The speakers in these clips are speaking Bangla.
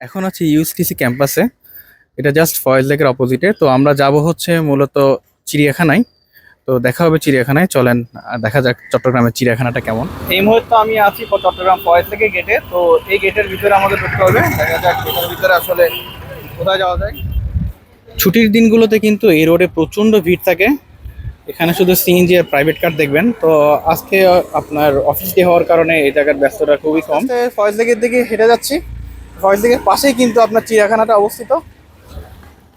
এখন আছে ইউএসটিসি ক্যাম্পাসে এটা জাস্ট ফয়েজ লেকের অপোজিটে তো আমরা যাব হচ্ছে মূলত চিড়িয়াখানায়। তো দেখা হবে চিড়িয়াখানায়। চলেন দেখা যাক চট্টগ্রামের চিড়িয়াখানাটা কেমন। এই মুহূর্তে আমি আছি চট্টগ্রাম ফয়েজ লেকের গেটে তো এই গেটের ভিতরে আমাদের ঢুকতে হবে। দেখা যাক গেটের ভিতরে আসলে কোথায় যাওয়া যায়। ছুটির দিনগুলোতে কিন্তু এই রোডে প্রচণ্ড ভিড় থাকে। এখানে শুধু সিএনজি আর প্রাইভেট কার দেখবেন। তো আজকে আপনার অফিস ডে হওয়ার কারণে এই জায়গার ব্যস্ততা খুবই কম। ফয়েজ লেকের দিকে হেঁটে যাচ্ছি। লেকের পাশেই কিন্তু আপনার চিড়িয়াখানাটা অবস্থিত।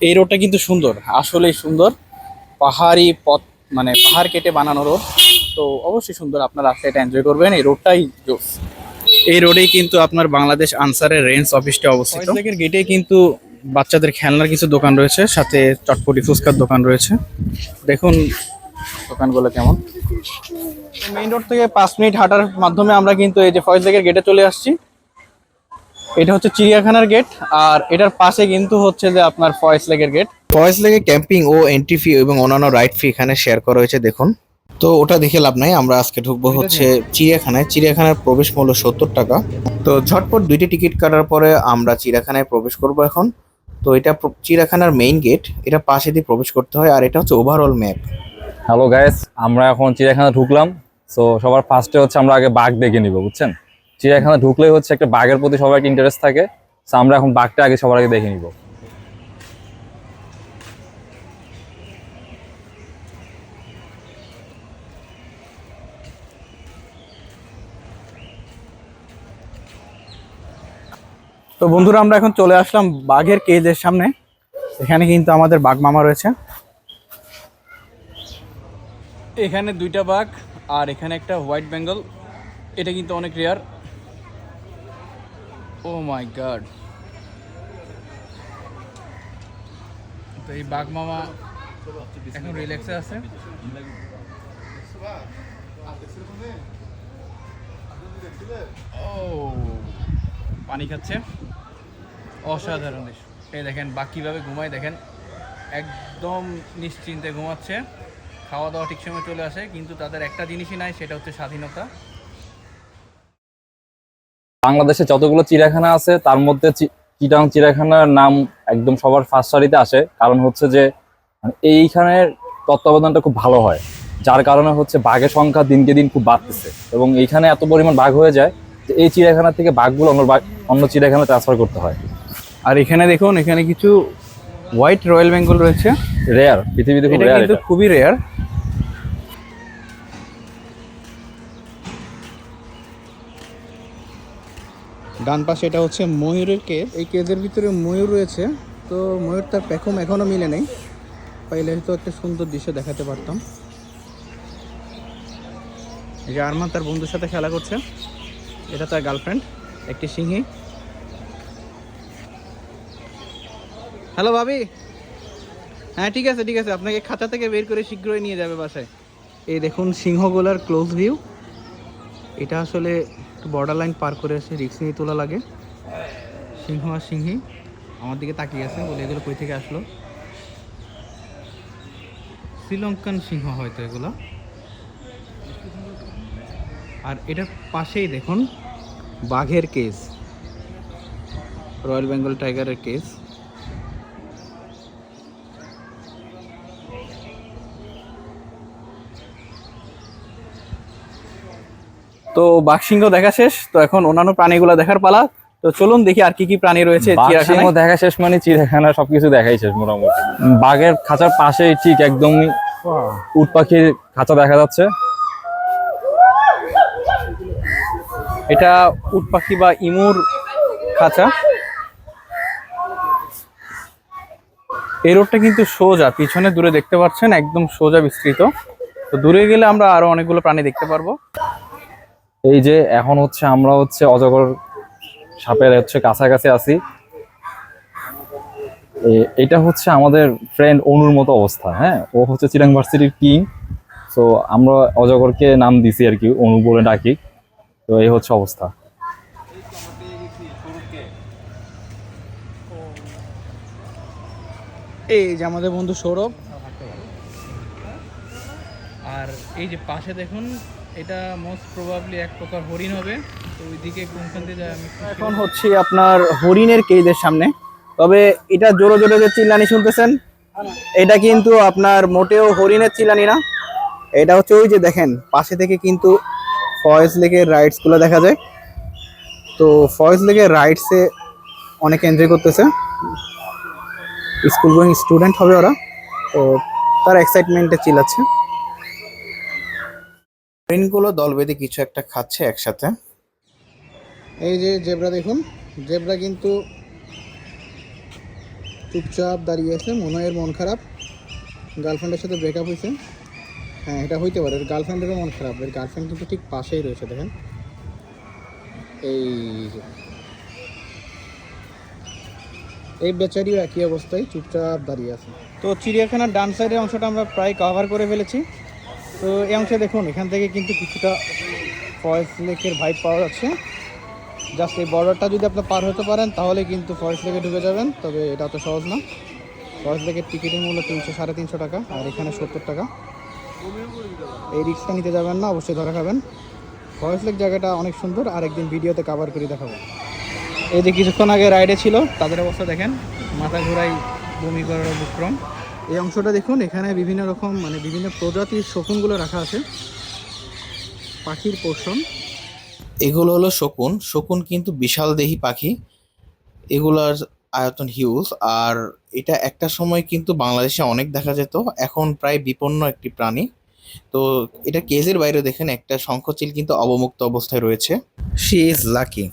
এই রোডটা কিন্তু সুন্দর আসলেই সুন্দর। পাহাড়ি পথ মানে পাহাড় কেটে বানানো রোড। তো অবশ্যই সুন্দর আপনারা আসলে এটা এনজয় করবেন এই রোডটাই জোস। এই রোডেই কিন্তু আপনার বাংলাদেশ আনসারের রেঞ্জ অফিসটা অবস্থিত। গেটে কিন্তু বাচ্চাদের খেলনার কিছু দোকান রয়েছে সাথে চটপটি ফুচকার দোকান রয়েছে। দেখুন দোকানগুলো কেমন। মেইন রোড থেকে পাঁচ মিনিট হাঁটার মাধ্যমে আমরা কিন্তু এই যে ফয়েজ লেকের গেটে চলে আসছি। এটা হচ্ছে চিড়িয়াখানার গেট আর এটার পাশে কিন্তু হচ্ছে যে আপনার ফয়েজ লেকের গেট ফয়েজ লেকে ক্যাম্পিং ও এন্ট্রি ফি এবং অন্যান্য রাইড ফি এখানে শেয়ার করা হয়েছে দেখুন। তো ওটা দেখে লাভ নাই আমরা আজকে ঢুকবো হচ্ছে চিড়িয়াখানায়। চিড়িয়াখানার প্রবেশ মূল্য সত্তর টাকা। তো ঝটপট দুইটি টিকিট কাটার পরে আমরা চিড়িয়াখানায় প্রবেশ করব এখন। তো এটা চিড়িয়াখানার মেইন গেট এটা পাশে দিয়ে প্রবেশ করতে হয় আর এটা হচ্ছে ওভারঅল ম্যাপ হ্যালো গাইস আমরা এখন চিড়িয়াখানা ঢুকলাম। সো সবার ফার্স্টে হচ্ছে আমরা আগে বাঘ দেখে নিব বুঝছেন? চিড়িয়াখানা ঢুকলেই হচ্ছে একটা বাঘের প্রতি সবার একটা ইন্টারেস্ট থাকে। সো আমরা এখন বাঘটা আগে সবার আগে দেখে নিব। তো বন্ধুরা আমরা এখন চলে আসলাম বাঘের কেজের সামনে। এখানে কিন্তু আমাদের বাঘ মামা রয়েছে। এখানে দুইটা বাঘ আর এখানে একটা হোয়াইট বেঙ্গল এটা কিন্তু অনেক রেয়ার ও মাই গড তো এই বাঘ মামা এখন রিল্যাক্সে আছে। ও পানি খাচ্ছে। অসাধারণ এই দেখেন, বাঘ কীভাবে ঘুমায় দেখেন। একদম নিশ্চিন্তে ঘুমাচ্ছে। খাওয়া দাওয়া ঠিক সময় চলে আসে, কিন্তু তাদের একটা জিনিসই নাই, সেটা হচ্ছে স্বাধীনতা। বাংলাদেশে যতগুলো চিড়িয়াখানা আছে তার মধ্যে চিটাং চিড়িয়াখানার নাম একদম সবার ফার্স্ট সারিতে আসে। কারণ হচ্ছে যে মানে এইখানের তত্ত্বাবধানটা খুব ভালো হয়। যার কারণে হচ্ছে বাঘের সংখ্যা দিনকে দিন খুব বাড়তেছে। এবং এইখানে এত পরিমাণ বাঘ হয়ে যায় যে এই চিড়িয়াখানা থেকে বাঘগুলো অন্য অন্য চিড়িয়াখানা ট্রান্সফার করতে হয়। আর এখানে দেখুন এখানে কিছু হোয়াইট রয়্যাল বেঙ্গল রয়েছে। রেয়ার পৃথিবীতে খুব রেয়ার খুবই রেয়ার ডান পাশে এটা হচ্ছে ময়ূরের কেজ। এই কেজের ভিতরে ময়ূর রয়েছে। তো ময়ূর তার পেখম এখনও মিলে নেই। পাইলে হয়তো একটা সুন্দর দৃশ্য দেখাতে পারতাম। এই যে আরমান তার বন্ধুর সাথে খেলা করছে। এটা তার গার্লফ্রেন্ড, একটি সিংহী। হ্যালো ভাবি। হ্যাঁ ঠিক আছে ঠিক আছে। আপনাকে খাঁচা থেকে বের করে শীঘ্রই নিয়ে যাবে বাসায়। এই দেখুন সিংহগুলার ক্লোজ ভিউ এটা আসলে একটু বর্ডার লাইন পার করে এসে রিক্স নিয়ে তোলা লাগে। সিংহ আর সিংহী আমার দিকে তাকিয়ে আছে, বলে এগুলো কই থেকে আসলো? শ্রীলঙ্কান সিংহ হয়তো এগুলো। আর এটার পাশেই দেখুন, বাঘের কেস রয়্যাল বেঙ্গল টাইগারের কেস তো বাঘসিংহ দেখা শেষ তো এখন অন্যান্য প্রাণীগুলো দেখার পালা। তো চলুন দেখি আর কি কি প্রাণী রয়েছে বাঘ দেখা শেষ মানে চিড়িয়াখানা সবকিছু দেখাই শেষ মোটামুটি। বাঘের খাঁচার পাশেই ঠিক একদম উট পাখির খাঁচা দেখা যাচ্ছে। এটা উট পাখি বা ইমুর খাঁচা। এই রোডটা কিন্তু সোজা পিছনে দূরে দেখতে পাচ্ছেন একদম সোজা বিস্তৃত। তো দূরে গেলে আমরা আরও অনেকগুলো প্রাণী দেখতে পারব। এই যে এখন হচ্ছে আমরা হচ্ছে অজগর সাপের হচ্ছে কাছাকাছি আছি। এ- এটা হচ্ছে আমাদের ফ্রেন্ড অনুর মতো অবস্থা হ্যাঁ? ও হচ্ছে চিরাং ভার্সিটির কিং তো আমরা অজগরকে নাম দিছি আর কি অনু বলে ডাকি। তো এই হচ্ছে অবস্থা। এই যে আমাদের বন্ধু সৌরভ। আর এই যে পাশে দেখুন এটা মোস্ট প্রবাবলি এক প্রকার হরিণ হবে। তো ওইদিকে কোনখান দিয়ে যায় আমি এখন হচ্ছে আপনার হরিণের কেজের সামনে। তবে এটা জোরে জোরে যে চিল্লানি শুনতেছেন এটা কিন্তু আপনার মোটেও হরিণের চিল্লানি না। এটা হচ্ছে ওই যে দেখেন পাশে থেকে কিন্তু ফয়েজ লেকের রাইডসগুলো দেখা যায়। তো ফয়েজ লেকের রাইডসে অনেক এনজয় করতেছে। স্কুল গোয়িং স্টুডেন্ট হবে ওরা। তো তার এক্সাইটমেন্টে চিল্লাচ্ছে। ট্রেনগুলো দল বেঁধে কিছু একটা খাচ্ছে একসাথে। এই যে জেব্রা দেখুন, জেব্রা কিন্তু চুপচাপ দাঁড়িয়ে আছে মনে হয় মন খারাপ। গার্লফ্রেন্ডের সাথে ব্রেকআপ হয়েছে। হ্যাঁ এটা হইতে পারে, গার্লফ্রেন্ডেরও মন খারাপ। এর গার্লফ্রেন্ড কিন্তু ঠিক পাশেই রয়েছে, দেখেন। এই যে। এই বেচারিও একই অবস্থায়? চুপচাপ দাঁড়িয়ে আছে। তো চিড়িয়াখানার ডান সাইডের অংশটা আমরা প্রায় কভার করে ফেলেছি। তো এই অংশে দেখুন, এখান থেকে কিন্তু কিছুটা ফরেস্ট লেকের ভাইব পাওয়া যাচ্ছে। জাস্ট এই বর্ডারটা যদি আপনি পার হতে পারেন, তাহলে কিন্তু ফরেস্ট লেকে ঢুকে যাবেন। তবে এটা তো সহজ না। ফরেস্ট লেকের টিকিটের মূল্য তিনশো সাড়ে তিনশো টাকা, আর এখানে সত্তর টাকা। এই রিক্সটা নিতে যাবেন না, অবশ্যই ধরা খাবেন। ফরেস্ট লেক জায়গাটা অনেক সুন্দর, আর একদিন ভিডিওতে কাভার করে দেখাবো। এই যে কিছুক্ষণ আগে রাইডে ছিল, তাদের অবস্থা দেখেন। মাথা ঘোরাই বমি করার উপক্রম এই অংশটা দেখুন এখানে বিভিন্ন রকম মানে বিভিন্ন প্রজাতির শকুনগুলো রাখা আছে। পাখির পোষণ। এগুলো হলো শকুন। শকুন কিন্তু বিশাল দেহি পাখি। এগুলার আয়তন হিউজ। আর এটা একটা সময় কিন্তু বাংলাদেশে অনেক দেখা যেত। এখন প্রায় বিপন্ন একটি প্রাণী। তো এটা কেজের বাইরে দেখেন একটা শঙ্খচিল কিন্তু অবমুক্ত অবস্থায় রয়েছে। শি ইজ লাকি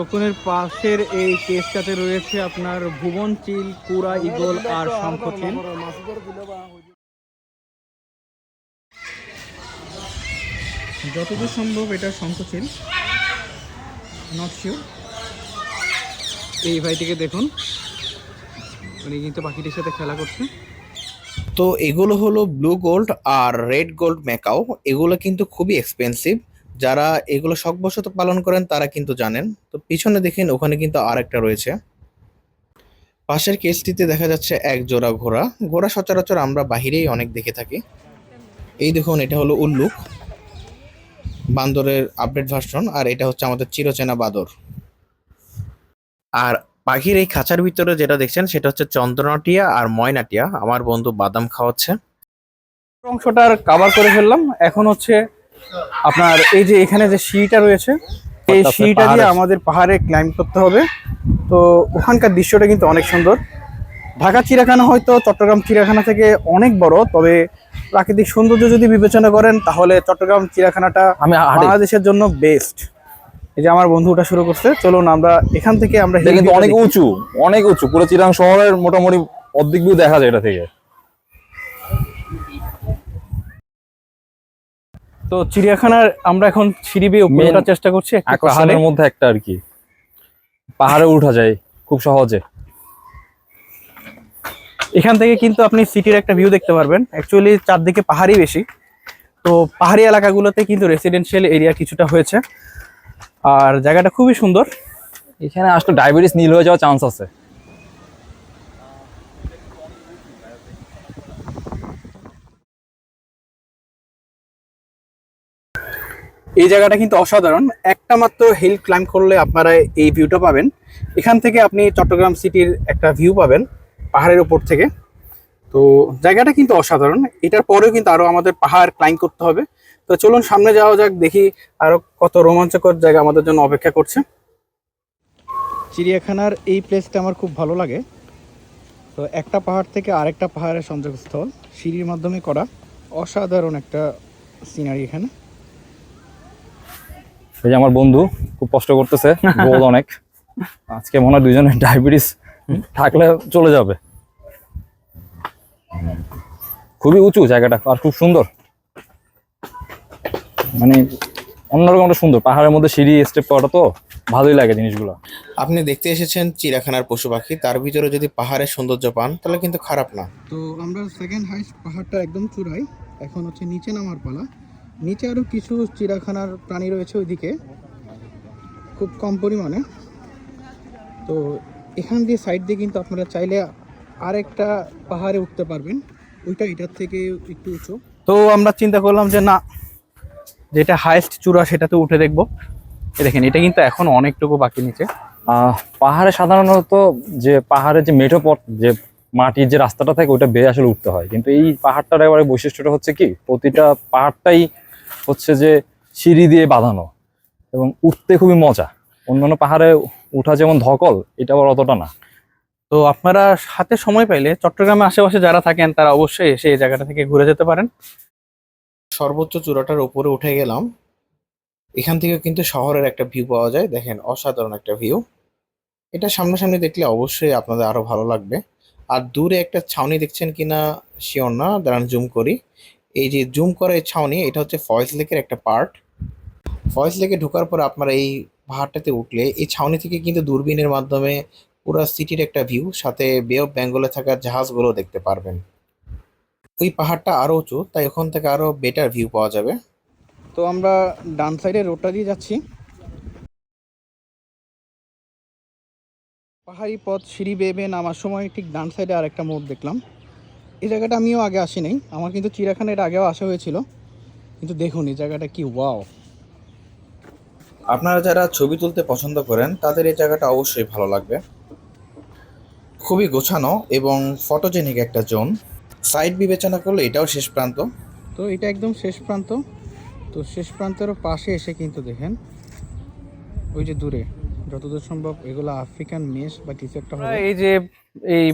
শকুনের পাশের এই কেসটাতে রয়েছে আপনার ভুবন, চিল, কুড়া ইগল আর শঙ্খচিল যতদূর সম্ভব এটা শঙ্খচিল নট এই ভাইটিকে দেখুন। উনি কিন্তু পাখিটির সাথে খেলা করছে। তো এগুলো হলো ব্লু গোল্ড আর রেড গোল্ড ম্যাকাও এগুলো কিন্তু খুবই এক্সপেন্সিভ যারা এগুলো শখবশত পালন করেন, তারা কিন্তু জানেন। তো পিছনে দেখেন, ওখানে কিন্তু আর একটা রয়েছে। পাশের কেসটিতে দেখা যাচ্ছে এক জোড়া ঘোড়া। ঘোড়া সচরাচর আমরা বাহিরেই অনেক দেখে থাকি। এই দেখুন, এটা হলো উল্লুক বান্দরের আপডেট ভার্সন আর এটা হচ্ছে আমাদের চিরচেনা বাদর। আর পাখির এই খাঁচার ভিতরে যেটা দেখছেন, সেটা হচ্ছে চন্দ্রনাটিয়া আর ময়নাটিয়া। আমার বন্ধু বাদাম খাওয়াচ্ছে। অংশটার কাভার করে ফেললাম। এখন হচ্ছে আপনার এই যে এখানে যে সিঁড়িটা রয়েছে এই সিঁড়িটা দিয়ে আমাদের পাহাড়ে ক্লাইম্ব করতে হবে। তো ওখানকার দৃশ্যটা কিন্তু অনেক সুন্দর। ঢাকা চিড়িয়াখানা হয়তো চট্টগ্রাম চিড়িয়াখানা থেকে অনেক বড় তবে প্রাকৃতিক সৌন্দর্য যদি বিবেচনা করেন তাহলে চট্টগ্রাম চিড়িয়াখানাটা আমি বাংলাদেশের জন্য বেস্ট এই যে আমার বন্ধু ওটা শুরু করছে চলুন আমরা এখান থেকে আমরা কিন্তু অনেক উঁচু অনেক উঁচু পুরো চিরাং শহরের মোটামুটি অর্ধেক ভিউ দেখা যায় এটা থেকে। তো চিড়িয়াখানার আমরা এখন সিঁড়ি বেয়ে উপরে ওঠার চেষ্টা করছি একটু পাহাড়ে। মধ্যে একটা আর কি। পাহাড়ে উঠা যায় খুব সহজে। এখান থেকে কিন্তু আপনি সিটির একটা ভিউ দেখতে পারবেন। অ্যাকচুয়ালি চারদিকে পাহাড়ই বেশি। তো পাহাড়ি এলাকাগুলোতে কিন্তু রেসিডেন্সিয়াল এরিয়া কিছুটা হয়েছে। আর জায়গাটা খুবই সুন্দর। এখানে আসলে ডায়াবেটিস নীল হয়ে যাওয়ার চান্স আছে। এই জায়গাটা কিন্তু অসাধারণ। একটা মাত্র হিল ক্লাইম্ব করলে আপনারা এই ভিউটা পাবেন। এখান থেকে আপনি চট্টগ্রাম সিটির একটা ভিউ পাবেন, পাহাড়ের উপর থেকে। তো জায়গাটা কিন্তু অসাধারণ। এটার পরেও কিন্তু আরও আমাদের পাহাড় ক্লাইম্ব করতে হবে। তো চলুন সামনে যাওয়া যাক, দেখি আরও কত রোমাঞ্চকর জায়গা আমাদের জন্য অপেক্ষা করছে। চিড়িয়াখানার এই প্লেসটা আমার খুব ভালো লাগে। তো একটা পাহাড় থেকে আরেকটা পাহাড়ের সংযোগস্থল, সিঁড়ির মাধ্যমে করা। অসাধারণ একটা সিনারি এখানে। এই যে আমার বন্ধু খুব কষ্ট করতেছে রোদ অনেক। আজকে মনে হয় দুজনের ডায়াবেটিস থাকলে চলে যাবে। খুবই উঁচু জায়গাটা আর খুব সুন্দর। মানে অন্যরকম একটা সুন্দর পাহাড়ের মধ্যে সিঁড়ি স্টেপ করাটা তো ভালোই লাগে জিনিসগুলো। আপনি দেখতে এসেছেন চিড়িয়াখানার পশু পাখি তার ভিতরে যদি পাহাড়ের সৌন্দর্য পান তাহলে কিন্তু খারাপ না। তো আমরা সেকেন্ড হাইস্ট পাহাড়টা একদম চূড়াই এখন হচ্ছে নিচে নামার পালা। নিচে আরও কিছু চিড়িয়াখানার প্রাণী রয়েছে ওইদিকে, খুব কম পরিমাণে। তো এখান দিয়ে সাইড দিয়ে কিন্তু আপনারা চাইলে আরেকটা পাহাড়ে উঠতে পারবেন। ওইটা এটার থেকে একটু উঁচু। তো আমরা চিন্তা করলাম যে না, যেটা হাইস্ট চূড়া সেটাতে উঠে দেখব। দেখেন, এটা কিন্তু এখন অনেকটুকু বাকি নিচে। পাহাড়ে সাধারণত যে পাহাড়ে যে মেঠো পথ, যে মাটির যে রাস্তাটা থাকে ওটা বেয়ে আসলে উঠতে হয়। কিন্তু এই পাহাড়টার এবারে বৈশিষ্ট্যটা হচ্ছে কি, প্রতিটা পাহাড়টাই হচ্ছে যে সিঁড়ি দিয়ে বাঁধানো এবং উঠতে খুবই মজা। অন্যান্য পাহাড়ে উঠা যেমন ধকল এটা আবার অতটা না। তো আপনারা হাতে সময় পাইলে চট্টগ্রামে আশেপাশে যারা থাকেন তারা অবশ্যই এসে এই জায়গাটা থেকে ঘুরে যেতে পারেন। সর্বোচ্চ চূড়াটার উপরে উঠে গেলাম। এখান থেকে কিন্তু শহরের একটা ভিউ পাওয়া যায়। দেখেন অসাধারণ একটা ভিউ এটা সামনাসামনি দেখলে অবশ্যই আপনাদের আরও ভালো লাগবে। আর দূরে একটা ছাউনি দেখছেন কিনা শিওর না। দাঁড়ান জুম করি। এই যে জুম করা এই ছাউনি, এটা হচ্ছে ফয়েজ লেকের একটা পার্ট ফয়েজ লেকে ঢোকার পর আপনারা এই পাহাড়টাতে উঠলে, এই ছাউনি থেকে কিন্তু দূরবীনের মাধ্যমে পুরো সিটির একটা ভিউ সাথে বে অফ বেঙ্গলে থাকা জাহাজগুলো দেখতে পারবেন। ওই পাহাড়টা আরও উঁচু, তাই ওখান থেকে আরও বেটার ভিউ পাওয়া যাবে। তো আমরা ডান সাইডে রোডটা দিয়ে যাচ্ছি। পাহাড়ি পথ সিঁড়ি বেয়ে বেয়ে নামার সময় ঠিক ডান সাইডে আরেকটা মোড় দেখলাম। এই জায়গাটা আমিও আগে আসি নাই আমার কিন্তু চিড়িয়াখানা এটা আগেও আসা হয়েছিল। কিন্তু দেখুন এই জায়গাটা কি ওয়াও আপনারা যারা ছবি তুলতে পছন্দ করেন তাদের এই জায়গাটা অবশ্যই ভালো লাগবে। খুবই গোছানো এবং ফটোজেনিক একটা জোন সাইড বিবেচনা করলে এটাও শেষ প্রান্ত। তো এটা একদম শেষ প্রান্ত। তো শেষ প্রান্তের পাশে এসে কিন্তু দেখেন ওই যে দূরে যতদূর সম্ভব এগুলো আফ্রিকান মেস বা কিছু একটা এই যে এই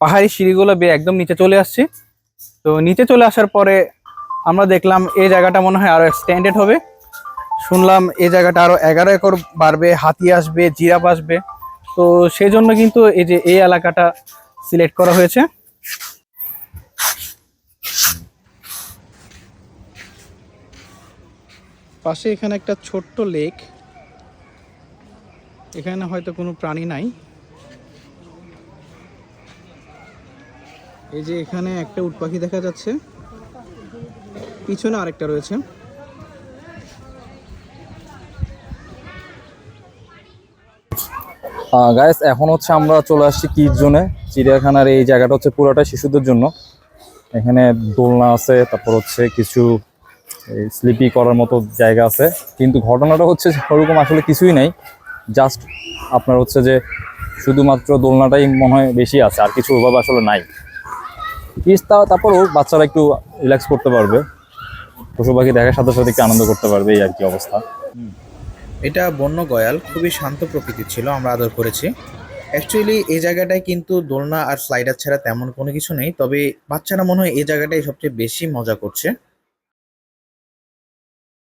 পাহাড়ি সিঁড়িগুলো বেয়ে একদম নিচে চলে আসছে। তো নিচে চলে আসার পরে আমরা দেখলাম এই জায়গাটা মনে হয় আরও এক্সটেন্ডেড হবে। শুনলাম এই জায়গাটা আরও এগারো একর বাড়বে, হাতি আসবে, জিরাফ আসবে। তো সেই জন্য কিন্তু এই যে এই এলাকাটা সিলেক্ট করা হয়েছে। পাশে এখানে একটা ছোট্ট লেক এখানে হয়তো কোনো প্রাণী নাই। এই যে এখানে একটা উট পাখি দেখা যাচ্ছে। পিছনে আরেকটা রয়েছে। গাইস এখন হচ্ছে আমরা চলে আসছি কিড জোনে চিড়িয়াখানার এই জায়গাটা হচ্ছে পুরোটা শিশুদের জন্য। এখানে দোলনা আছে, তারপর হচ্ছে কিছু স্লিপি করার মতো জায়গা আছে। কিন্তু ঘটনাটা হচ্ছে ওরকম আসলে কিছুই নাই। জাস্ট আপনার হচ্ছে যে শুধুমাত্র দোলনাটাই মনে হয় বেশি আছে, আর কিছু ওভাবে আসলে নাই। কিস তা তারপরও বাচ্চারা একটু রিল্যাক্স করতে পারবে। পশু পাখি দেখার সাথে সাথে একটু আনন্দ করতে পারবে এই আর কি অবস্থা। এটা বন্য গয়াল খুবই শান্ত প্রকৃতির ছিল আমরা আদর করেছি। অ্যাকচুয়ালি এই জায়গাটায় কিন্তু দোলনা আর স্লাইডার ছাড়া তেমন কোনো কিছু নেই তবে বাচ্চারা মনে হয় এই জায়গাটাই সবচেয়ে বেশি মজা করছে।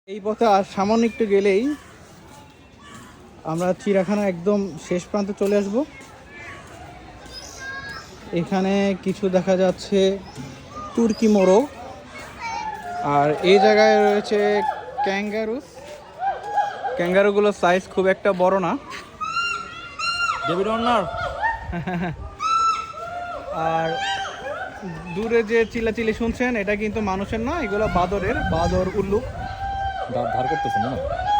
এই পথে আর সামান্য একটু গেলেই আমরা চিড়িয়াখানা একদম শেষ প্রান্তে চলে আসব। এখানে কিছু দেখা যাচ্ছে তুর্কি মোরগ। আর এই জায়গায় রয়েছে ক্যাঙ্গারু। ক্যাঙ্গারুগুলোর সাইজ খুব একটা বড় না। ডেভিড অর্নার আর দূরে যে চিল্লাচিল্লি শুনছেন এটা কিন্তু মানুষের না এগুলো বাদরের বাদর উল্লুক ধার করতেছে না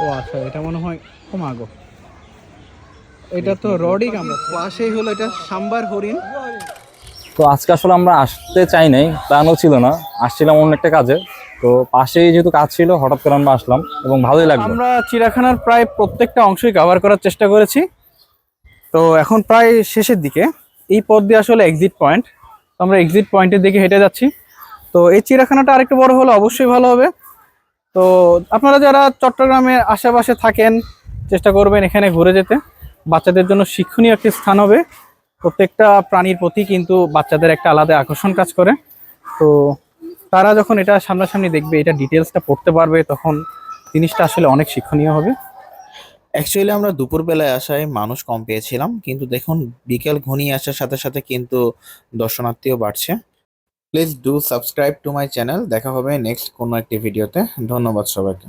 ও আচ্ছা এটা মনে হয় কমাগো এটা তো রডই কামড়া পাশেই হলো এটা সাম্বার হরিণ। তো আজকে আসলে আমরা আসতে চাই নাই, প্ল্যানও ছিল না, আসছিলাম অন্য একটা কাজে। তো পাশেই যেহেতু কাজ ছিল, হঠাৎ করে আমরা আসলাম এবং ভালোই লাগল। আমরা চিড়িয়াখানার প্রায় প্রত্যেকটা অংশই কভার করার চেষ্টা করেছি। তো এখন প্রায় শেষের দিকে। এই পথ দিয়ে আসলে এক্সিট পয়েন্ট তো আমরা এক্সিট পয়েন্টের দিকে হেঁটে যাচ্ছি। তো এই চিড়িয়াখানাটা আরেকটু বড় হলে অবশ্যই ভালো হবে। তো আপনারা যারা চট্টগ্রামের আশেপাশে থাকেন, চেষ্টা করবেন এখানে ঘুরে যেতে। বাচ্চাদের জন্য শিক্ষণীয় একটি স্থান হবে। প্রত্যেকটা প্রাণীর প্রতি কিন্তু বাচ্চাদের একটা আলাদা আকর্ষণ কাজ করে। তো তারা যখন এটা সামনাসামনি দেখবে, এটা ডিটেলসটা পড়তে পারবে, তখন জিনিসটা আসলে অনেক শিক্ষণীয় হবে। অ্যাকচুয়ালি আমরা দুপুরবেলায় আসায় মানুষ কম পেয়েছিলাম, কিন্তু দেখুন বিকেল ঘনিয়ে আসার সাথে সাথে কিন্তু দর্শনার্থীও বাড়ছে। Please do subscribe to my channel দেখা হবে নেক্সট কোনো একটি ভিডিওতে ধন্যবাদ সবাইকে।